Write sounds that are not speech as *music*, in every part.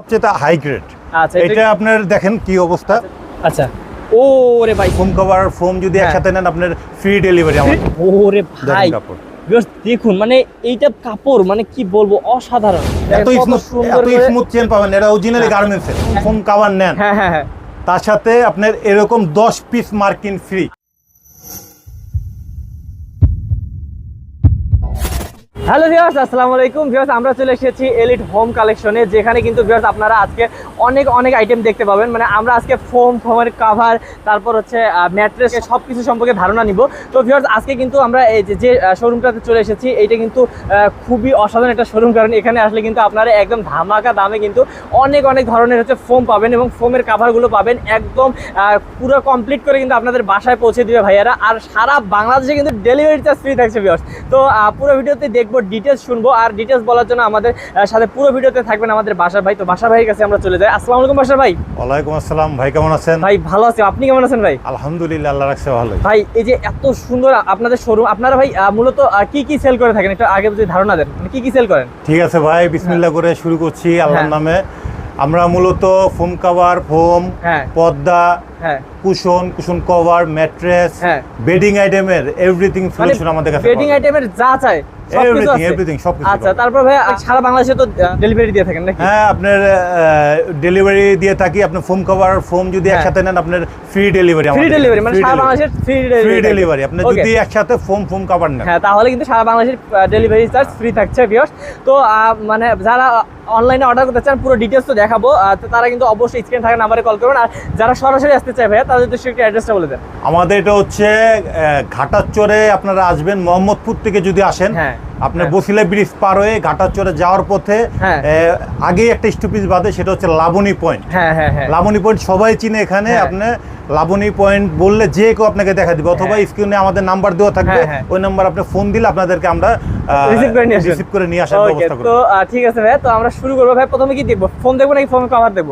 সবচেয়ে high grade আচ্ছা এটা আপনার দেখেন কি অবস্থা। আচ্ছা। ও রে ভাই। ফোম কভার ফোম যদি হ্যাঁ। একসাথে নেন আপনার ফ্রি ডেলিভারি আমার। *laughs* ওরে ভাই। দেখেন মানে এইটা কাপড় মানে কি বলব অসাধারণ। এত স্মুথ এত স্মুথ চেন পাবেন। এটা অরিজিনালি গার্মেন্টস ফোম কভার নেন। হ্যাঁ হ্যাঁ হ্যাঁ। তার সাথে আপনার এরকম 10 পিস মার্কিন ফ্রি হ্যালো ভিউয়ার্স, আসসালামু আলাইকুম। ভিউয়ার্স, আমরা চলে এসেছি এলিট হোম কালেকশনে যেখানে কিন্তু ভিউয়ার্স আপনারা আজকে অনেক অনেক আইটেম দেখতে পাবেন। মানে আমরা আজকে ফোম ফোমের কাভার তারপর হচ্ছে ম্যাট্রেস সব কিছু সম্পর্কে ধারণা নিব। তো ভিউয়ার্স, আজকে কিন্তু আমরা এই যে- শোরুমটাতে চলে এসেছি, এইটা কিন্তু খুবই অসাধারণ একটা শোরুম কারণ এখানে আসলে কিন্তু আপনারা একদম ধামাকা দামে কিন্তু অনেক অনেক ধরনের হচ্ছে ফোম পাবেন এবং ফোমের কাভারগুলো পাবেন একদম পুরো কমপ্লিট করে কিন্তু আপনাদের বাসায় পৌঁছে দিবে ভাইয়ারা। আর সারা বাংলাদেশে কিন্তু ডেলিভারি চার্জ ফ্রি থাকছে ভিউয়ার্স। তো পুরো ভিডিওতে দেখব ডিটেলস শুনব। আর ডিটেলস বলার জন্য আমাদের সাথে পুরো ভিডিওতে থাকবেন আমাদের বাসার ভাই। তো বাসার ভাইয়ের কাছে আমরা চলে যাই। আসসালামু আলাইকুম বাসার ভাই। ওয়ালাইকুম আসসালাম। ভাই কেমন আছেন? ভাই ভালো আছি। আপনি কেমন আছেন ভাই? আলহামদুলিল্লাহ আল্লাহ রাখছে ভালো ভাই এই যে এত সুন্দর আপনাদের শোরুম আপনারা ভাই মূলত কি কি সেল করে থাকেন? একটু আগে যদি ধারণা দেন মানে কি কি সেল করেন? ঠিক আছে ভাই বিসমিল্লাহ করে শুরু করছি আল্লাহর হ্যাঁ। নামে। আমরা মূলত ফোম কভার ফোম হ্যাঁ। পর্দা হ্যাঁ। কুশন কুশন কভার ম্যাট্রেস হ্যাঁ। বেডিং আইটেমের এভরিথিং সলিউশন আমাদের কাছে বেডিং আইটেমের যা চাই সব কিছু Everything, আছে। everything, সবকিছু আচ্ছা তারপর ভাই সারা বাংলাদেশে তো ডেলিভারি দিয়ে থাকেন নাকি? হ্যাঁ আপনার ডেলিভারি দিয়ে থাকি আপনি ফোম কভার ফোম যদি হ্যাঁ। একসাথে নেন আপনার ফ্রি ডেলিভারি ফ্রি ডেলিভারি মানে সারা বাংলাদেশের ফ্রি ফ্রি ডেলিভারি আপনি যদি একসাথে ফোম ফোম কভার নেন। হ্যাঁ তাহলে কিন্তু সারা বাংলাদেশের ডেলিভারি চার্জ ফ্রি থাকছে বিয়স তো মানে যারা অনলাইনে অর্ডার করতে চান পুরো ডিটেলস তো দেখাবো। তারা কিন্তু অবশ্যই স্ক্রিন থাকা নাম্বারে কল করবেন। আর যারা সরাসরি আসতে চায় ভাইয়া তাদের সে একটু অ্যাড্রেসটা বলে দেন। আমাদের এটা হচ্ছে ঘাটাচরে আপনারা আসবেন মোহাম্মদপুর থেকে যদি আসেন হ্যাঁ, আপনার হ্যাঁ। বসিলা ব্রিজ পার হয়ে ঘাটাচরে যাওয়ার পথে হ্যাঁ। আগেই একটা স্টুপিজ বাদে সেটা হচ্ছে লাবণী পয়েন্ট হ্যাঁ লাবণী পয়েন্ট সবাই চিনে এখানে। আপনি লাবণী পয়েন্ট বললে যে কেউ আপনাকে দেখা দিবে অথবা। স্ক্রিনে আমাদের নাম্বার দেওয়া থাকবে। ওই নাম্বার আপনি ফোন দিলে আপনাদেরকে আমরা Receive করে নিয়ে। রিসিভ করে নিয়ে আসার ব্যবস্থা তো করব আহ, ঠিক আছে ভাইয়া তো আমরা শুরু করব ভাই প্রথমে কি দেখব ফোন দেখব নাকি ফোন কভার দেখব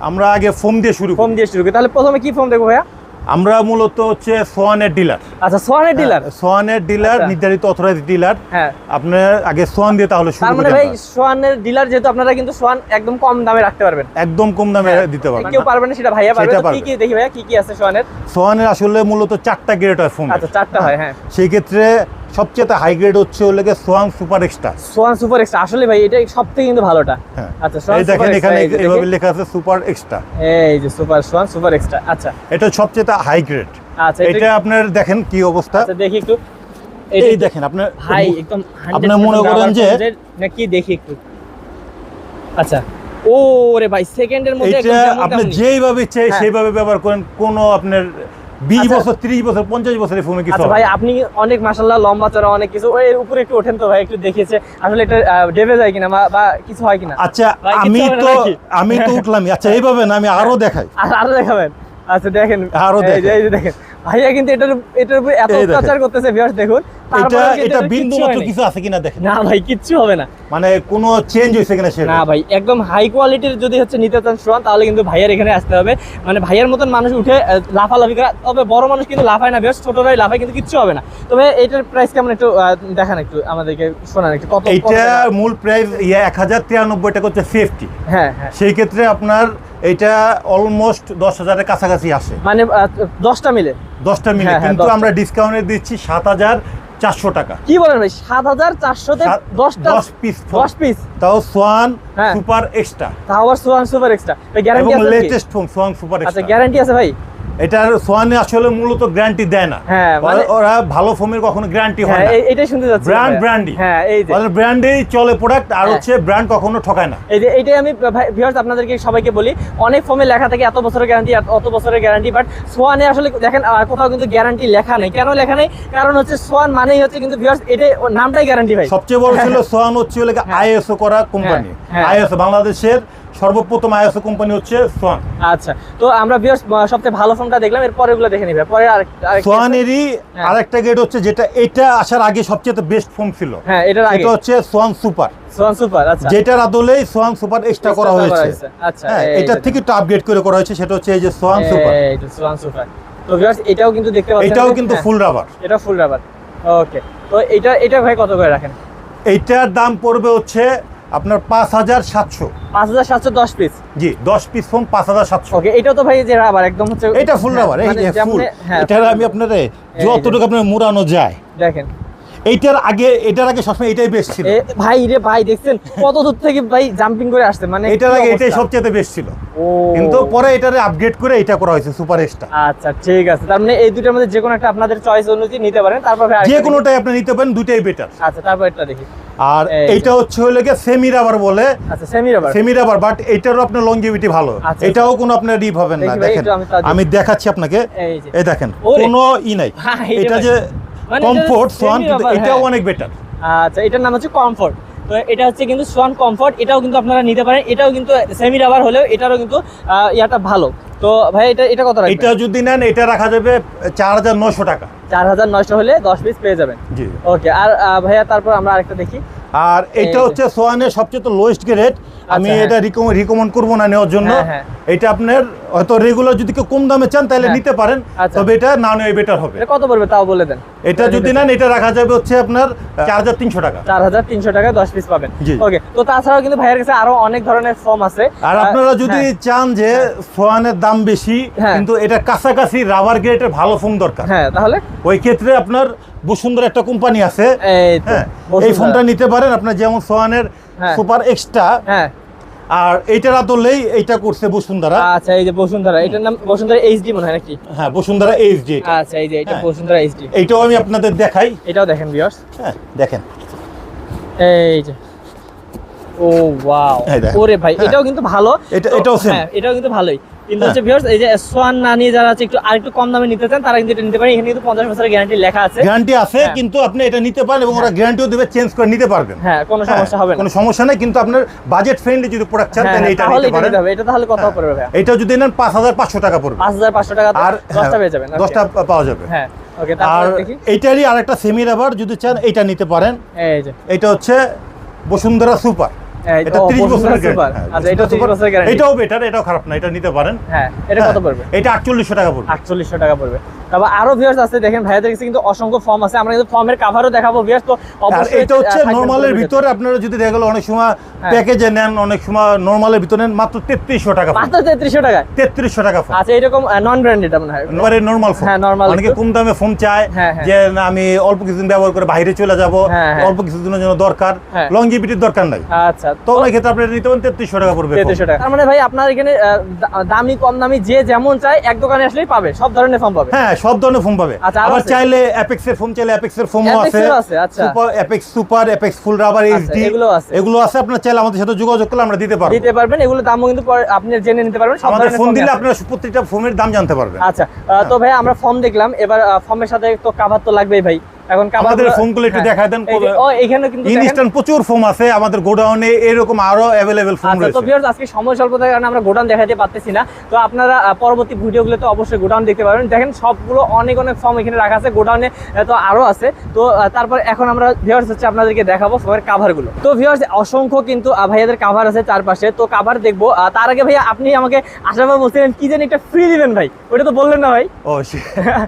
আমরা আগে ফোন দিয়ে শুরু ফোন দিয়ে শুরু করি তাহলে প্রথমে কি ফোন দেখব ভাইয়া আমরা মূলত হচ্ছে সোয়ানের ডিলার। আচ্ছা সোয়ানের ডিলার? সোয়ানের ডিলার আচ্ছা। নির্ধারিত অথরাইজ ডিলার হ্যাঁ। আপনার আগে সোয়ান দিয়ে তাহলে শুরু মানে ভাই সোয়ানের ডিলার যেহেতু আপনারা কিন্তু সোয়ান একদম কম দামে রাখতে পারবেন। একদম কম দামে হ্যাঁ। দিতে পারবেন কেউ পারবে না সেটা ভাইয়া পারবে। কি কি দেখি ভাইয়া কি কি আছে সোয়ানের? সোয়ানের আসলে মূলত চারটা গ্রেড হয় ফোন আচ্ছা চারটা হয় হ্যাঁ। সেই ক্ষেত্রে সবচেয়ে হাই গ্রেড হচ্ছে হলো গিয়ে Swan super extra Swan super extra আসলে ভাই এটা সব থেকে কিন্তু ভালোটা। হ্যাঁ। আচ্ছা এই দেখেন এখানে এভাবে লেখা আছে সুপার এক্সট্রা এই যে সুপার সোহান সুপার এক্সট্রা আচ্ছা। এটা সবচেয়ে হাই গ্রেড আচ্ছা এটা আপনার দেখেন কি অবস্থা। আচ্ছা দেখি একটু। এই দেখেন আপনার ভাই একদম আপনার মনে করেন যে- নাকি দেখি একটু। আচ্ছা। ও রে ভাই সেকেন্ডের মধ্যে এটা আপনি। যেইভাবে ইচ্ছে হ্যাঁ। সেইভাবে ব্যবহার করেন কোনো আপনার বিশ আচ্ছা। বছর ত্রিশ বছর পঞ্চাশ বছরের ফোনে কিছু আচ্ছা ভাই আপনি অনেক মাশাআল্লাহ লম্বা চড়া অনেক কিছু। ওই উপরে একটু ওঠেন তো ভাই একটু দেখিয়েছে। আসলে এটা ডেবে যায় কিনা বা- বা কিছু হয় কিনা? আচ্ছা আমি তো আমি তো উঠলামই। আচ্ছা এইভাবে না আমি আরও দেখাই। আরও দেখাবেন? আচ্ছা দেখেন। আরও দেখেন। এই যে দেখেন। ভাইয়া কিন্তু এটার এটার উপরে এত অত্যাচার করতেছে ভিউয়ার্স দেখুন। এটা এটা এটার বিন্দু মাত্র কিছু আছে কিনা দেখেন। না ভাই কিচ্ছু হবে না। মানে কোনো চেঞ্জ হয়েছে কিনা সেটা না ভাই একদম হাই কোয়ালিটির যদি হচ্ছে নিতে চান তাহলে কিন্তু ভাইয়ার এখানে আসতে হবে। মানে ভাইয়ার মতন মানুষ উঠে লাফালাফি করে তবে বড় মানুষ কিন্তু লাফায় না বেশ ছোটরাই লাফায় কিন্তু কিচ্ছু হবে না। তবে এটার প্রাইস কেমন একটু দেখান একটু আমাদেরকে শোনান একটু কত টাকা? মূল প্রাইস ইয়ে এক হাজার তিরানব্বই টাকা হচ্ছে সেফটি হ্যাঁ হ্যাঁ। সেই ক্ষেত্রে আপনার এটা অলমোস্ট দশ হাজারের কাছাকাছি আসে। মানে দশটা মিলে। দশটা মিলে হ্যাঁ, হ্যাঁ, কিন্তু আমরা ডিসকাউন্টে দিচ্ছি সাত হাজার চারশো টাকা। কি বলেন ভাই সাত হাজার চারশোতে দশটা দশ পিস দশ পিস তাও সোয়ান। সুপার এক্সট্রা তাও আবার সোয়ান সুপার এক্সট্রা গ্যারান্টি আছে লেটেস্ট ফোন সোয়ান সুপার আচ্ছা এক্সট্রা গ্যারান্টি আছে ভাই? এটার সোয়ানে আসলে মূলত গ্যারান্টি দেয় না। হ্যাঁ, মানে- ওরা- ভালো ফোনের কখনো গ্যারান্টি হয় হ্যাঁ না। এটাই শুনতে যাচ্ছি ব্র্যান্ড ব্র্যান্ডই হ্যাঁ এই যে। ওদের ব্র্যান্ডেই চলে প্রোডাক্ট আর হ্যাঁ। হচ্ছে ব্র্যান্ড কখনো ঠকায় না। এই যে এইটাই আমি ভিউয়ার্স আপনাদেরকে সবাইকে বলি অনেক ফোমে লেখা থাকে এত বছরের গ্যারান্টি অত বছরের গ্যারান্টি বাট সোয়ানে আসলে দেখেন কোথাও কিন্তু গ্যারান্টি লেখা নেই। কেন লেখা নেই? কারণ হচ্ছে সোয়ান মানেই হচ্ছে কিন্তু ভিউয়ার্স এটাই নামটাই গ্যারান্টি ভাই। সবচেয়ে বড় *laughs* ছিল সোয়ান হচ্ছে আইএসও করা কোম্পানি। আইএসও বাংলাদেশের সর্বপ্রথম আইএসও কোম্পানি হচ্ছে সোয়ান। আচ্ছা তো আমরা সবচেয়ে ভালো ফোনটা দেখলাম এর পরেগুলো দেখে নিবে। পরে আর সোয়ানেরই হ্যাঁ। আরেকটা গেট হচ্ছে যেটা এটা আসার আগে সবচেয়ে বেস্ট ফোন ছিল। হ্যাঁ এটার আগে। এটা হচ্ছে সোয়ান সুপার। সোয়ান সুপার আচ্ছা। যেটার আদলেই সোয়ান সুপার এক্সট্রা করা হয়েছে। আচ্ছা হ্যাঁ এটার থেকে একটু আপগ্রেড করে করা হয়েছে সেটা হচ্ছে এই যে সোয়ান সুপার। এই সোয়ান সুপার। তো ভিউয়ার্স এটাও কিন্তু দেখতে পাচ্ছেন এটাও কিন্তু হ্যাঁ, ফুল রাবার এটা ফুল রাবার ওকে তো এটা এটা ভাই কত করে রাখেন? এইটার দাম পড়বে হচ্ছে আপনার পাঁচ হাজার সাতশো। পাঁচ হাজার সাতশো দশ পিস জি দশ পিস ফোন পাঁচ হাজার সাতশো। ওকে এটাও তো ভাই যে রাবার একদম হচ্ছে এটা ফুল রাবার হ্যাঁ আমি আপনার যতটুকু আপনার মুড়ানো যায়। দেখেন। এইটার আগে এটার আগে সবসময় এটাই বেস্ট ছিল। ভাই রে ভাই দেখছেন? কত দূর থেকে ভাই জাম্পিং করে আসছে মানে এটার আগে এটাই সবচেয়ে বেস্ট ছিল। কিন্তু পরে এটারে আপগ্রেড করে এটা করা হয়েছে সুপার স্টার আচ্ছা ঠিক আছে। তার মানে এই দুটোর মধ্যে যে কোনো একটা আপনাদের চয়েস অনুযায়ী নিতে পারেন তারপর ভাই যে কোনোটাই আপনি নিতে পারেন দুটাই বেটার আচ্ছা তারপর এটা দেখি। আর। এইটা হচ্ছে হলো গিয়ে সেমি রাবার বলে। আচ্ছা semi rubber semi rubber but এটারও আপনার লংজিভিটি ভালো। আচ্ছা। এটাও কোনো আপনার রিপ হবে না দেখেন। আমি দেখাচ্ছি আপনাকে। এই দেখেন কোনো ই নাই। হ্যাঁ, এটা যে এটা কমফোর্ট সোয়ান কিন্তু এটাও হ্যাঁ। অনেক বেটার আচ্ছা এটার নাম হচ্ছে কমফোর্ট তো এটা হচ্ছে কিন্তু সোয়ান কমফোর্ট এটাও কিন্তু আপনারা নিতে পারেন। এটাও কিন্তু সেমি রাবার হলেও এটারও কিন্তু ইয়াটা ভালো। তো ভাই এটা এটা কত এটা যদি নেন এটা রাখা যাবে চার হাজার নশো টাকা। চার হাজার নয়শো হলে দশ পিস পেয়ে যাবেন। জি। ওকে আর ভাইয়া তারপর আমরা আরেকটা দেখি। আর এটা হচ্ছে সোয়ানের সবচেয়ে তো লোয়েস্ট গ্রেড আমি আচ্ছা, এটা রিকমেন্ড করব না নেওয়ার জন্য। হ্যাঁ, হ্যাঁ। এটা আপনার হয়তো রেগুলার যদি কেউ কম দামে চান তাহলে হ্যাঁ। নিতে পারেন। আচ্ছা। তবে এটা না নেওয়া বেটার হবে। কত পড়বে তাও বলে দেন। এটা যদি নেন এটা রাখা যাবে হচ্ছে আপনার চার হাজার তিনশো টাকা। চার হাজার তিনশো টাকায় দশ পিস পাবেন। ওকে তো তাছাড়াও কিন্তু ভাইয়ের কাছে আরও অনেক ধরনের ফর্ম আছে। আর আপনারা যদি হ্যাঁ, চান যে সোয়ানের দাম বেশি হ্যাঁ। কিন্তু এটা কাছাকাছি রাবার গ্রেডের ভালো ফোন দরকার। হ্যাঁ তাহলে? ওই ক্ষেত্রে আপনার বসুন্ধরা একটা কোম্পানি আছে। এই হ্যাঁ ফোনটা নিতে পারেন। আপনার যেমন সোয়ানের হ্যাঁ। সুপার এক্সট্রা হ্যাঁ। আর এইটার আদলেই এটা করছে বসুন্ধরা। আচ্ছা এই যে বসুন্ধরা এটার নাম বসুন্ধরা এইচডি মনে হয় নাকি? হ্যাঁ বসুন্ধরা এইচডি আচ্ছা এই যে এটা হ্যাঁ। বসুন্ধরা এইচডি এইটাও আমি আপনাদের দেখাই। এটাও দেখেন ভিউয়ার্স হ্যাঁ দেখেন। এই যে। ও ওয়াও ওরে ভাই। এটাও কিন্তু ভালো। এটা- এটাও সেম হ্যাঁ এটাও কিন্তু ভালোই। কিন্তু। হচ্ছে ভিউয়ার্স এই যে সোয়ান না নিয়ে যারা আছে একটু আরেকটু কম দামে নিতে চান তারা কিন্তু এটা নিতে পারে এখানে কিন্তু পঞ্চাশ বছরের গ্যারান্টি লেখা আছে। গ্যারান্টি আছে হ্যাঁ। কিন্তু আপনি এটা নিতে পারেন এবং ওরা গ্যারান্টিও দেবে চেঞ্জ করে নিতে পারবেন। হ্যাঁ কোনো হ্যাঁ, সমস্যা হবে না। কোনো সমস্যা নাই কিন্তু আপনার বাজেট ফ্রেন্ডলি যদি প্রোডাক্ট চান হ্যাঁ, তাহলে এটা নিতে পারেন। এটা তাহলে কত। পড়বে ভাইয়া এটা যদি নেন পাঁচ হাজার পাঁচশো টাকা পড়বে। পাঁচ হাজার পাঁচশো টাকা আর দশটা হ্যাঁ, পেয়ে যাবেন okay। দশটা পাওয়া যাবে। হ্যাঁ ওকে আর তারপর দেখি। এইটারই আরেকটা সেমি রাবার যদি চান এটা নিতে পারেন। এই যে। এটা হচ্ছে বসুন্ধরা সুপার। এটা 30 বছরের আচ্ছা এটা 30 বছরের গ্যারান্টি এটাও বেটার এটাও খারাপ না এটা নিতে পারেন। হ্যাঁ এটা কত পড়বে? এটা আটচল্লিশশো টাকা পড়বে। আটচল্লিশশো টাকা পড়বে। তারপর আরও ভিউয়ার্স আছে দেখেন ভাইয়াদের কাছে কিন্তু অসংখ্য ফর্ম আছে আমরা কিন্তু ফর্মের কাভারও দেখাবো ভিউয়ার্স তো অবশ্যই এটা হচ্ছে থাকবেন ভিতরে আপনারা যদি দেখা গেলো অনেক সময়। প্যাকেজে নেন অনেক সময় নর্মালের ভিতরে নেন মাত্র তেত্রিশশো টাকা মাত্র তেত্রিশশো টাকায় তেত্রিশশো টাকা ফোন আচ্ছা এরকম নন ব্র্যান্ডেড মনে হয়। নর্মাল ফোন হ্যাঁ, normal অনেকে কম দামে ফোন চায় হ্যাঁ, হ্যাঁ। যে আমি অল্প কিছুদিন ব্যবহার করে বাইরে চলে যাব। অল্প কিছুদিনের জন্য দরকার। লংজিভিটির দরকার নাই। আচ্ছা তো ওই ক্ষেত্রে আপনি নিতে পারেন তেত্রিশশো টাকা পড়বে phone। তেত্রিশশো টাকা। তার মানে ভাই আপনার এখানে দামি কম দামি যে যেমন চায় এক দোকানে আসলেই পাবে। সব ধরনের ফর্ম পাবে। হ্যাঁ সব ধরনের ফোন পাবে। আচ্ছা, আবার চাইলে অ্যাপেক্স এর ফোন চাইলে অ্যাপেক্স এর ফোনও আছে। আচ্ছা। Super apex super apex full rubber HD এগুলো আছে। এগুলো আছে আপনার চাইলে আমাদের সাথে যোগাযোগ করলে আমরা দিতে পারব। দিতে পারবেন এগুলো দামও কিন্তু আপনি জেনে নিতে পারবেন আমাদের ফোন ফর্মই দিলে আছে। আপনারা প্রত্যেকটা ফোনের দাম জানতে পারবেন। আচ্ছা তো ভাই আমরা ফর্ম দেখলাম এবার ফর্মের সাথে তো কাভার তো লাগবেই ভাই। এখন আমাদের ফোনগুলো একটু দেখায় দেন ও এখানে কিন্তু ইনস্ট্যান্ট প্রচুর ফোন আছে আমাদের গোডাউনে এরকম আরও অ্যাভেলেবেল ফোন আচ্ছা তো রয়েছে। ভিউয়ার্স আজকে সময় স্বল্পতার কারণে আমরা গোডাউন দেখাতে পারতেছি না। তো আপনারা পরবর্তী ভিডিওগুলোতে অবশ্যই গোডাউন দেখতে পারবেন। দেখেন সবগুলো অনেক অনেক ফর্ম এখানে রাখা আছে। গোডাউনে তো আরও আছে। তো তারপর এখন আমরা ভিউয়ার্স হচ্ছে আপনাদেরকে দেখাবো ফর্মের কাভারগুলো তো ভিউয়ার্স অসংখ্য কিন্তু ভাইয়াদের কাভার আছে চারপাশে। তো কাভার দেখব। তার আগে ভাইয়া আপনি আমাকে আশাবাদ বলছিলেন কি জানি একটা ফ্রি দিবেন ভাই? ওটা তো বললেন না ভাই। ও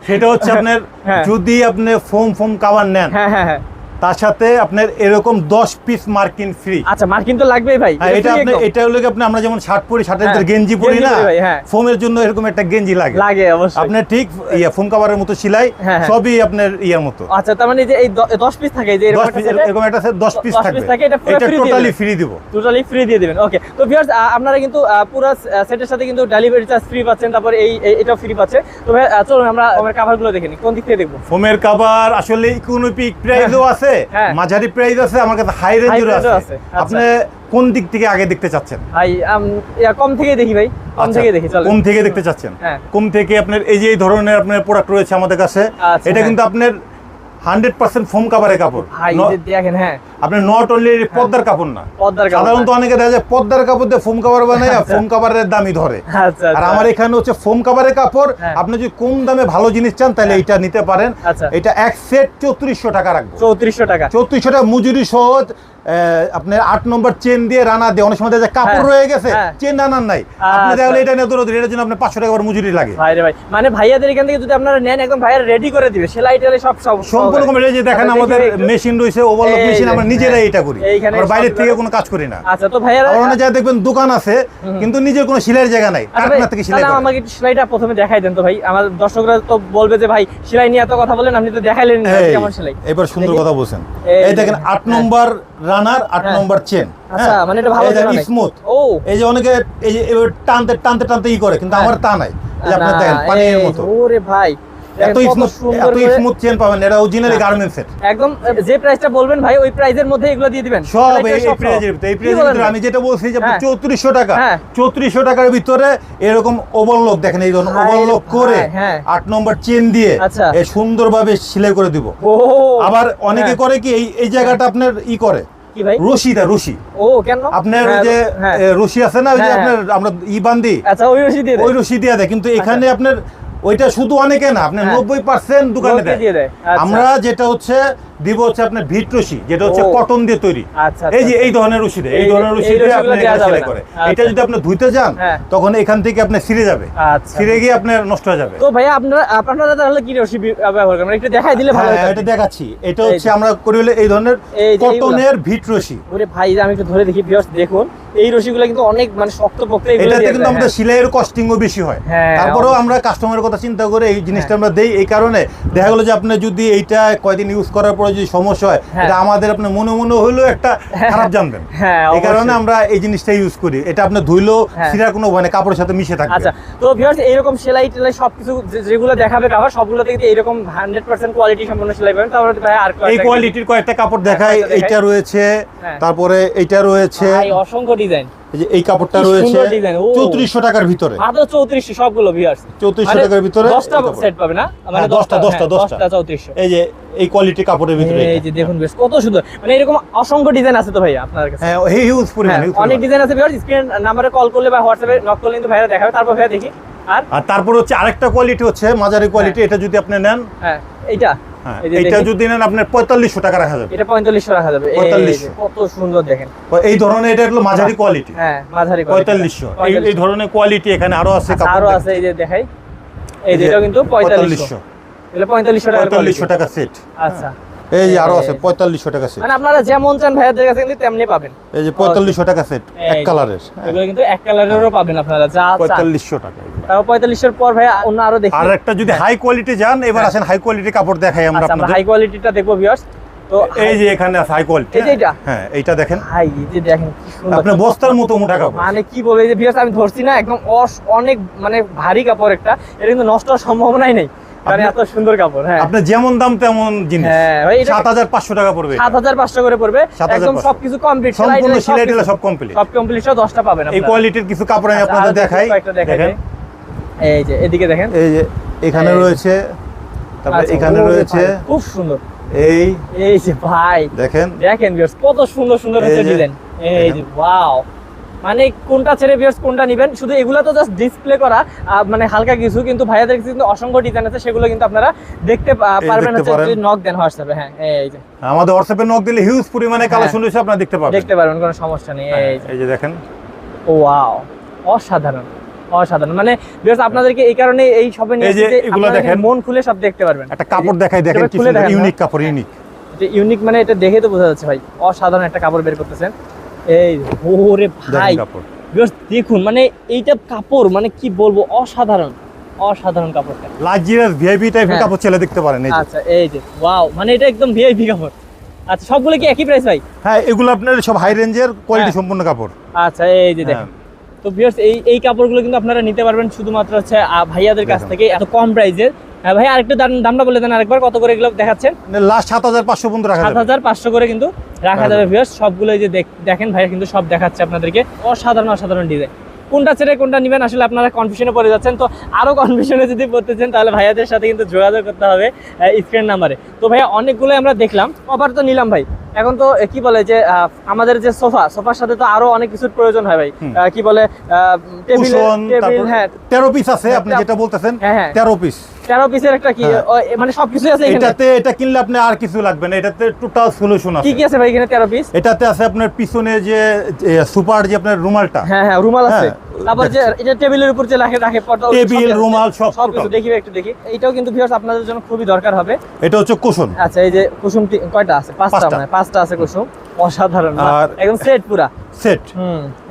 সেটা হচ্ছে আপনার *laughs* হ্যাঁ। যদি আপনি ফোম ফোম কাভার নেন। হ্যাঁ হ্যাঁ হ্যাঁ। তার সাথে আপনার এরকম দশ পিস মার্কিন ফ্রি আচ্ছা মার্কিন তো লাগবেই ভাই। হ্যাঁ, এটা আপনি এটা হলো কি আপনি আমরা যেমন শার্ট পরি শার্টের হ্যাঁ, গেঞ্জি পরি না? হ্যাঁ। ফোমের জন্য এরকম একটা গেঞ্জি লাগে। লাগে অবশ্যই। আপনার ঠিক ইয়া ফোম কাভারের মতো সেলাই। সবই আপনার ইয়ার মতো। আচ্ছা তার মানে যে এই দ- দশ পিস থাকে যে এরকম একটা এরকম একটা set দশ পিস 10 piece থাকবে থাকে, এটা পুরো দিয়ে টোটালি ফ্রি দিব। টোটালি ফ্রি দিয়ে দিবেন। ওকে তো ভিউয়ার্স আপনারা কিন্তু পুরো সেটের সাথে কিন্তু ডেলিভারি চার্জ ফ্রি পাচ্ছেন তারপর এই এটাও ফ্রি পাচ্ছে। তো ভাই চলুন আমরা আমার কাভারগুলো দেখে নিই। কোন দিক থেকে দেখব? ফোমের কভার আসলে ইকোনমিক প্রাইসও আছে হ্যাঁ। মাঝারি প্রাইস আছে আমার কাছে হাই রেঞ্জেরও আছে আছে, আচ্ছা। আপনি কোন দিক থেকে আগে দেখতে চাচ্ছেন ভাই কম থেকে দেখি ভাই কম আচ্ছা, থেকে দেখি চলো কম থেকে দেখতে চাচ্ছেন কোন কম থেকে আপনার এই যে এই ধরনের আপনার প্রোডাক্ট রয়েছে আমাদের কাছে আচ্ছা, এটা হ্যাঁ। কিন্তু আপনার হান্ড্রেড পার্সেন্ট ফোম কাভারের কাপড়। দেখেন হ্যাঁ। আপনার নট অনলি পদ্মার কাপড় না সাধারণত অনেকে দেখা যায় পদ্মার কাপড় দিয়ে ফোম কাভার বানায় *laughs* ফোম কাভারের দামই ধরে। আচ্ছা আর আচ্ছা। আমার এখানে হচ্ছে ফোম কাভারের কাপড় হ্যাঁ। আপনি যদি কম দামে ভালো জিনিস চান তাহলে এটা নিতে পারেন। আচ্ছা। এটা এক সেট চৌত্রিশশো টাকা রাখব। চৌত্রিশশো টাকা। চৌত্রিশশো টাকা মজুরি সহ আপনার আট নম্বর চেন দিয়ে রানা দিয়ে। অনেক সময় দেখা যায় কাপড় হ্যাঁ, রয়ে গেছে হ্যাঁ। চেন রানার নাই। আপনি আচ্ছা। এটা নিয়ে দৌড় এটার জন্য আপনার পাঁচশো টাকা মজুরি লাগে। ভাই ভাই মানে ভাইয়াদের এখান থেকে যদি আপনারা নেন একদম ভাইয়ার রেডি করে দিবে। সেলাই টেলাই সব সব সম্পূর্ণ কমে যে দেখেন আচ্ছা, আমাদের মেশিন রয়েছে ওভারলক মেশিন আমরা নিজেরাই হ্যাঁ। এটা করি। আমরা সবগুলো- থেকে কোনো কাজ করি না। আচ্ছা তো ভাইয়ারা অন্য জায়গায় দেখবেন দোকান আছে কিন্তু নিজের কোনো সেলাইয়ের জায়গা নাই। আচ্ছা কারখানা থেকে সেলাই আমাকে সেলাইটা প্রথমে দেখাই দেন তো ভাই। আমার দর্শকরা তো বলবে যে ভাই সেলাই নিয়ে এত কথা বলেন আপনি তো দেখাইলেন না, কেমন সেলাই? এবার সুন্দর কথা বলছেন। এই দেখেন আট হ্যাঁ। নম্বর রানার আট হ্যাঁ। নম্বর চেন আচ্ছা, মানে এটা ভালো স্মুথ ও এই যে অনেকে এই যে টানতে টানতে টানতে ই করে কিন্তু হ্যাঁ। আমার তা নাই এই আপনি দেখেন পানির মতো ওরে ভাই এত স্মুথ সুন্দর এত করে- স্মুথ চেন পাবেন এটা অরিজিনালি হ্যাঁ। গার্মেন্টস এর একদম যে প্রাইসটা বলবেন ভাই ওই প্রাইসের মধ্যে এগুলো দিয়ে দিবেন সব সেলাইটা এই প্রাইজের ভিতরে এই প্রাইজের ভিতরে আমি যেটা বলছি যে হ্যাঁ। চৌত্রিশশো টাকা হ্যাঁ। চৌত্রিশশো টাকার ভিতরে এরকম ওভারলক দেখেন এই ধরনের ওভারলক করে হ্যাঁ, হ্যাঁ। আট নম্বর চেন দিয়ে আচ্ছা। এই সুন্দরভাবে সেলাই করে দিব ও আবার অনেকে হ্যাঁ। করে কি এই এই জায়গাটা আপনার ই করে কি ভাই? রশি দেয় রশি। ও কেন? আপনার ওই হ্যাঁ, যে হ্যাঁ। রশি আছে না? ওই যে হ্যাঁ, আপনার আমরা ই বান্ধি আচ্ছা ওই রশি দিয়ে দেয়। ওই রশি দিয়ে দেয়। কিন্তু এখানে আপনার ওইটা শুধু অনেকে না। আপনার। নব্বই পার্সেন্ট দোকানে দেয়, দেয়। আচ্ছা। আমরা যেটা হচ্ছে দিব হচ্ছে আপনার ভিট রশি যেটা হচ্ছে কটন দিয়ে তৈরি। আচ্ছা, এই যে আচ্ছা। এই ধরনের এই ধরনের রশি দিয়ে আপনি সেলাই করে আচ্ছা। এটা যদি আপনি ধুইতে যান হ্যাঁ। তখন এখান থেকে আপনার ছিঁড়ে যাবে। আচ্ছা। ছিঁড়ে গিয়ে আপনার নষ্ট হয়ে যাবে। তো ভাইয়া আপনারা আপনারা তাহলে কি রশি ব্যবহার করেন? একটু দেখাই দিলে ভালো হ্যাঁ এটা দেখাচ্ছি। এটা হচ্ছে আমরা করি হলে এই ধরনের। কটনের ভিট রশি। ওরে ভাই আমি একটু ধরে দেখি ভিউয়ার্স দেখুন। এই রশিগুলো কিন্তু অনেক মানে শক্ত পোক্ত এটাতে কিন্তু আমাদের হ্যাঁ। সিলাইয়ের কস্টিংও বেশি হয়। তারপরেও আমরা কাস্টমারের কথা চিন্তা করে এই জিনিসটা। আমরা দেই। এই কারণে দেখা গেলো যে আপনি যদি এইটা কয়দিন ইউজ করার পরে যদি সমস্যা হয় হ্যাঁ। এটা আমাদের আপনি মনে মনে হইলেও একটা খারাপ জানবেন। হ্যাঁ, এই কারণে আমরা এই জিনিসটা ইউজ করি। এটা আপনি ধুইলেও হ্যাঁ। সিরার কোনো মানে কাপড়ের সাথে মিশে থাকবে। আচ্ছা তো ভিউয়ার্স এইরকম সেলাই টেলাই সবকিছু যেগুলো দেখাবে কাভার সবগুলো থেকে হান্ড্রেড পার্সেন্ট কোয়ালিটি সম্পূর্ণ সেলাই পাবেন তারপরে ভাই আর এই কোয়ালিটির কয়েকটা কাপড় দেখাই এইটা রয়েছে হ্যাঁ। তারপরে এইটা রয়েছে। ভাই অসংখ্য ডিজাইন যে এই কাপড়টা রয়েছে সুন্দর design, ও। চৌত্রিশশো টাকার ভিতরে। মাত্র চৌত্রিশশো সবগুলো ভিউয়ার্স 3400 টাকার ভিতরে দশটা এই কাপড়। সেট পাবে না? মানে হ্যাঁ, দশটা, দশটা, দশটা। দশটা। চৌত্রিশশো। এই যে এই কোয়ালিটি কাপড়ের ভিতরে এই যে দেখুন বেশ কত সুন্দর। মানে এরকম অসংখ্য ডিজাইন আছে তো ভাই আপনার কাছে? হ্যাঁ হিউজ পরিমাণ হ্যাঁ, অনেক ডিজাইন আছে ভিউয়ার্স স্ক্রিন নাম্বারে কল করলে বা হোয়াটসঅ্যাপে নক করলে কিন্তু ভাইরা দেখাবে। তারপর ভাইয়া দেখি। আর? আর তারপর হচ্ছে আরেকটা কোয়ালিটি হচ্ছে মাঝারি কোয়ালিটি এটা যদি আপনি নেন। হ্যাঁ হ্যাঁ যে এটা যদি নেন আপনার পঁয়তাল্লিশশো টাকা রাখা যাবে। এটা পঁয়তাল্লিশশো রাখা যাবে। এই যে, কত সুন্দর দেখেন। এই ধরনের এটা হলো মাঝারি কোয়ালিটি হ্যাঁ মাঝারি পঁয়তাল্লিশশো। এই 4500 ধরনের কোয়ালিটি এখানে আরও আছে আরও আছে এই যে দেখাই। এই এই যে যে এটাও কিন্তু পঁয়তাল্লিশশো। 4500 এটা পঁয়তাল্লিশশো টাকা পঁয়তাল্লিশশো টাকা সেট আচ্ছা। এই যে আরও আছে পঁয়তাল্লিশশো টাকা সেট মানে আপনারা যেমন চান ভাইয়াদের কাছে কিন্তু তেমনি পাবেন। এই যে পঁয়তাল্লিশশো টাকা সেট এক কালারের এগুলো কিন্তু এক কালারেরও পাবেন আপনারা যা টাকা পঁয়তাল্লিশের পর ভাইয়া অন্য আরও দেখি। আর একটা যদি হাই কোয়ালিটি যান এবার হ্যাঁ। আসেন হাই কোয়ালিটি কাপড় দেখাই আমরা আচ্ছা আপনাদের। হাই কোয়ালিটিটা দেখব ভিউয়ার্স তো এই যে এখানে হাই কোয়ালিটি এই যে হ্যাঁ এইটা দেখেন। ভাই এই যে দেখেন আপনি বস্তার মতো মোটা কাপড়। মানে কি বলব যে ভিউয়ার্স আমি ধরছি না একদম অনেক মানে ভারী কাপড় একটা। এটা কিন্তু নষ্ট হওয়ার সম্ভাবনাই নেই। মানে আপনি- এত সুন্দর কাপড় হ্যাঁ। আপনার যেমন দাম তেমন জিনিস। হ্যাঁ, ভাই এটা- সাত হাজার পাঁচশো টাকা পড়বে। এটা। সাত হাজার পাঁচশো করে পড়বে। একদম সবকিছু কমপ্লিট সম্পূর্ণ সিলাই সব কমপ্লিট সব কমপ্লিট সব দশটা পাবেন এই কোয়ালিটির কিছু কাপড় আমি আচ্ছা, আপনাদের দেখাই। দেখেন। এই যে এদিকে দেখেন। এই যে এখানে রয়েছে তারপরে আচ্ছা, এখানে রয়েছে খুব সুন্দর। এই এই যে ভাই দেখেন। দেখেন ভিউয়ার্স কত সুন্দর সুন্দর হচ্ছে ডিজাইন এই যে। ওয়াও মানে কোনটা ছেড়ে ভিউয়ার্স কোনটা নেবেন? শুধু এগুলো তো জাস্ট ডিসপ্লে করা মানে হালকা কিছু কিন্তু ভাইয়াদের কিন্তু অসংখ্য ডিজাইন আছে সেগুলো কিন্তু আপনারা দেখতে পারবেন হচ্ছে যদি নক দেন হোয়াটসঅ্যাপে হ্যাঁ এই যে। আমাদের হোয়াটসঅ্যাপে নক দিলে হিউজ পরিমাণে কালেকশন রয়েছে আপনারা দেখতে পাবেন দেখতে পারবেন কোনো সমস্যা নেই হ্যাঁ, এই যে। এই যে দেখেন। ওয়াও অসাধারণ। অসাধারণ। মানে আপনাদেরকে এই কারণে এই সবে নিয়ে যে এগুলো দেখেন। মন খুলে সব দেখতে পারবেন। একটা কাপড় দেখাই দেখেন কি সুন্দর ইউনিক কাপড় ইউনিক ইউনিক মানে এটা দেখে তো বোঝা যাচ্ছে ভাই অসাধারণ একটা কাপড় বের করতেছেন। এই ওরে ভাই। দেখেন দেখুন মানে এইটা কাপড় মানে কি বলব অসাধারণ অসাধারণ কাপড়টা। লাক্সারিয়াস ভিআইপি টাইপের হ্যাঁ। কাপড় ছেলে দেখতে পারেন এই যে। আচ্ছা এই যে ওয়াও মানে এটা একদম ভিআইপি কাপড়। আচ্ছা সবগুলো কি একই প্রাইস ভাই? হ্যাঁ এগুলো আপনার সব হাই রেঞ্জের কোয়ালিটি হ্যাঁ। সম্পূর্ণ কাপড়। আচ্ছা এই যে দেখেন। হ্যাঁ। তো ভিউয়ার্স এই এই কাপড়গুলো কিন্তু আপনারা নিতে পারবেন শুধুমাত্র হচ্ছে ভাইয়াদের কাছ থেকে এত কম প্রাইসের ভাই আরেকটু দাম দামটা বলে দেন আরেকবার কত করে এগুলো দেখাচ্ছেন? লাস্ট সাত হাজার পাঁচশো পর্যন্ত রাখা সাত হাজার পাঁচশো করে কিন্তু রাখা যাবে। ভিউয়ার্স সবগুলো যে দেখ- দেখেন ভাইয়া কিন্তু সব দেখাচ্ছে আপনাদেরকে। অসাধারণ অসাধারণ ডিজাইন কোনটা ছেড়ে কোনটা নেবেন আসলে আপনারা কনফিউশনে পড়ে যাচ্ছেন। তো আরও কনফিউশনে যদি পড়তেছেন তাহলে ভাইয়াদের সাথে কিন্তু যোগাযোগ করতে হবে স্ক্রিন নাম্বারে তো ভাইয়া অনেকগুলো আমরা দেখলাম কভার তো নিলাম ভাই। এখন তো কি বলে যে আমাদের যে সোফা সোফার সাথে তো আরও অনেক কিছুর প্রয়োজন হয় ভাই। কি বলে টেবিল টেবিল হ্যাঁ। তেরো পিস আছে আপনি যেটা বলতেছেন হ্যাঁ, হ্যাঁ। তেরো পিস তেরো পিসের একটা কি হ্যাঁ। মানে সবকিছু আছে এখানে? এটাতে এটা কিনলে আপনি আর কিছু লাগবে না এটাতে টোটাল সলিউশন কি আছে। কি আছে ভাই এখানে তেরো পিস এটাতে আছে আপনার পিছনে যে সুপার যে আপনার রুমালটা। হ্যাঁ হ্যাঁ রুমাল আছে। হ্যাঁ, তারপর যে এটা টেবিলের উপর যে রাখে রাখে পর্দা টেবিল, রুমাল, সব কিছু। দেখি একটু দেখি। এটাও কিন্তু ভিউয়ার্স আপনাদের জন্য খুবই দরকার হবে। এটা হচ্ছে কুসুম। আচ্ছা এই যে কুসুমটি কয়টা আছে? পাঁচটা পাঁচটা। মানে পাঁচটা আছে কুসুম। অসাধারণ। একদম সেট পুরা। সেট।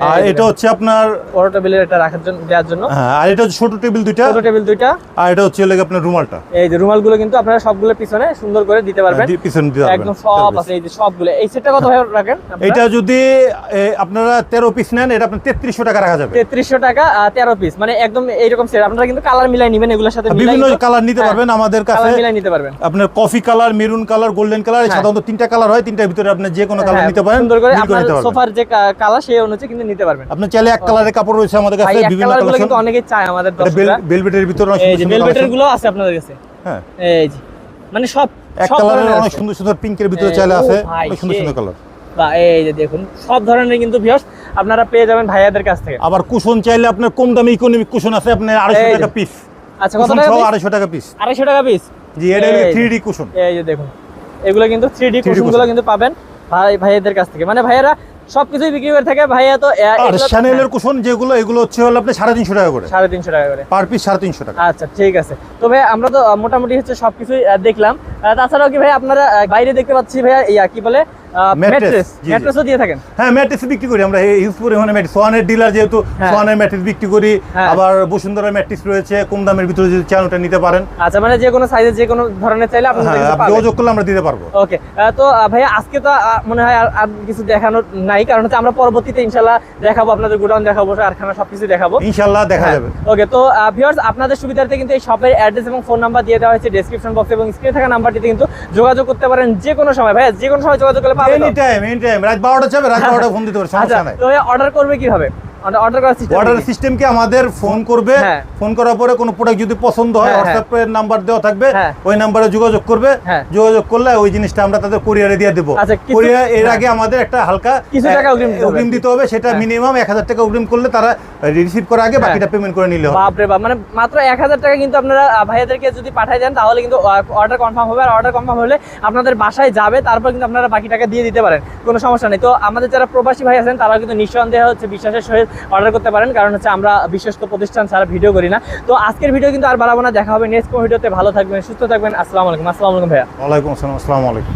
আর এটা হচ্ছে আপনার বড় টেবিলের এটা রাখার জন্য দেওয়ার জন্য। হ্যাঁ আর এটা হচ্ছে ছোট টেবিল দুইটা। ছোট টেবিল দুইটা। আর এটা হচ্ছে লেগে আপনার রুমালটা। এই যে রুমালগুলো কিন্তু আপনারা সবগুলো পিছনে সুন্দর করে দিতে পারবেন। পিছনে দিতে পারবেন। একদম সব আছে এই যে সবগুলো। এই সেটটা কত ভাই রাখেন এটা যদি আপনারা তেরো পিস নেন এটা আপনার তেত্রিশশো টাকা রাখা যাবে। তেত্রিশশো টাকা তেরো পিস মানে একদম এইরকম সেট আপনারা কিন্তু কালার মিলাই নিবেন এগুলোর সাথে বিভিন্ন কালার নিতে হ্যাঁ, পারবেন। আমাদের কাছে কালার মিলাই নিতে পারবেন। আপনার coffee colour maroon colour golden colour হ্যাঁ। সাধারণত তিনটা কালার হয় তিনটার ভিতরে আপনি যে কোনো কালার হ্যাঁ, নিতে পারেন সুন্দর করে আপনার সোফার যে কালার সেই অনুযায়ী কিন্তু নিতে পারবেন। আপনি চাইলে এক কালারের কাপড় রয়েছে আমাদের কাছে বিভিন্ন কালার কিন্তু অনেকেই চায় আমাদের দর্শকরা। বেলভেটের ভিতরে অনেক সুন্দর ভেলভেটেরগুলো আছে আপনাদের কাছে। হ্যাঁ। এই যে মানে সব এক কালারের অনেক। সুন্দর সুন্দর পিঙ্কের ভিতরে চাইলে আছে অনেক সুন্দর সুন্দর কালার। বা এই যে দেখুন সব ধরনের কিন্তু ভিউয়ার্স আপনারা পেয়ে যাবেন ভাইয়াদের কাছ থেকে। আবার কুশন চাইলে আপনার কম দামে ইকোনমিক কুশন আছে আপনার আড়াইশো এই যে। টাকা পিস আচ্ছা কত টাকা সহ piece? আড়াইশো টাকা পিস আড়াইশো টাকা পিস জি এটা। Three D cushion. এই যে দেখুন এগুলো কিন্তু থ্রি ডি 3D কুশনগুলো কিন্তু পাবেন ভাই ভাইয়াদের কাছ থেকে। মানে ভাইয়ারা সবকিছুই বিক্রি করে থাকে। ভাইয়া তো আর শ্যানেলের কুশন যেগুলো এগুলো হচ্ছে হলো আপনি সাড়ে তিনশো টাকা করে। সাড়ে তিনশো টাকা করে। পার পিস সাড়ে তিনশো টাকা। আচ্ছা ঠিক আছে। তো ভাই আমরা তো মোটামুটি হচ্ছে সবকিছুই দেখলাম। তাছাড়াও কি ভাই আপনারা বাইরে দেখতে পাচ্ছি ভাইয়া ইয়া কি বলে? ম্যাট্রেস জি, জি। ম্যাট্রেসও দিয়ে থাকেন? হ্যাঁ ম্যাট্রেস বিক্রি করি আমরা। ইউজ করি ম্যাট্রেস সোয়ানের ডিলার যেহেতু হ্যাঁ। সোয়ানের ম্যাট্রেস বিক্রি করি। হ্যাঁ। আবার বসুন্ধরা ম্যাট্রেস রয়েছে কম দামের ভিতরে যদি চান ওটা নিতে পারেন। আচ্ছা মানে যে কোনো সাইজের যে কোনো ধরনের চাইলে আপনাদের হ্যাঁ আপনি যোগাযোগ করলে আমরা দিতে পারব। ওকে তো ভাইয়া আজকে তো মনে হয় আর আর কিছু দেখানোর নাই। কারণ হচ্ছে আমরা পরবর্তীতে ইনশাল্লাহ দেখাবো আপনাদের গোডাউন দেখাবো কারখানা সবকিছু দেখাবো। ইনশাল্লাহ দেখা হ্যাঁ। যাবে। ওকে তো ভিউয়ার্স আপনাদের সুবিধার্থে কিন্তু এই শপের অ্যাড্রেস এবং ফোন নাম্বার দিয়ে দেওয়া হয়েছে ডেসক্রিপশন বক্স এবং স্ক্রিনে থাকা নাম্বারটিতে কিন্তু যোগাযোগ করতে পারেন যে কোনো সময়। ভাইয়া যে কোনো সময় যোগাযোগ করলে পাবেন এনি টাইম এনি টাইম রাত বারোটা যাবে রাত বারোটা ফোন দিতে পারছ আচ্ছা সমস্যা নাই। তো অর্ডার করবে কীভাবে? অর্ডার করার সিস্টেম অর্ডার সিস্টেম কি আমাদের ফোন করবে হ্যাঁ। ফোন করার পরে কোনো প্রোডাক্ট যদি পছন্দ হয় হ্যাঁ, হ্যাঁ। নাম্বার দেওয়া থাকবে হ্যাঁ। ওই নাম্বারে যোগাযোগ করবে হ্যাঁ। যোগাযোগ করলে ওই জিনিসটা আমরা তাদের কুরিয়ারে দিয়ে দেবো আচ্ছা, এর হ্যাঁ। আগে আমাদের একটা হালকা কিছু টাকা অগ্রিম দিতে হবে। সেটা হ্যাঁ। মিনিমাম টাকা অগ্রিম করলে তারা রিসিভ করার আগে হ্যাঁ। বাকিটা পেমেন্ট করে নিলে হবে বাপরে বাপ মানে মাত্র এক হাজার টাকা কিন্তু আপনারা ভাইয়াদেরকে যদি পাঠাই দেন তাহলে কিন্তু অর্ডার কনফার্ম হবে আর অর্ডার কনফার্ম হলে আপনাদের বাসায় যাবে তারপর কিন্তু আপনারা বাকি টাকা দিয়ে দিতে পারেন কোনো সমস্যা নেই তো আমাদের যারা প্রবাসী ভাই আছেন তারা কিন্তু নিঃসন্দেহে হচ্ছে বিশ্বাসের সহিত অর্ডার করতে পারেন, কারণ হচ্ছে আমরা বিশ্বস্ত প্রতিষ্ঠান ছাড়া ভিডিও করি না। তো আজকের ভিডিও কিন্তু আর বাড়াবো না, দেখা হবে নেক্সট ভিডিওতে। ভালো থাকবেন, সুস্থ থাকবেন, আসসালামু আলাইকুম। আসসালামু আলাইকুম ভাইয়া। ওয়ালাইকুম আসসালাম, আসসালামু আলাইকুম।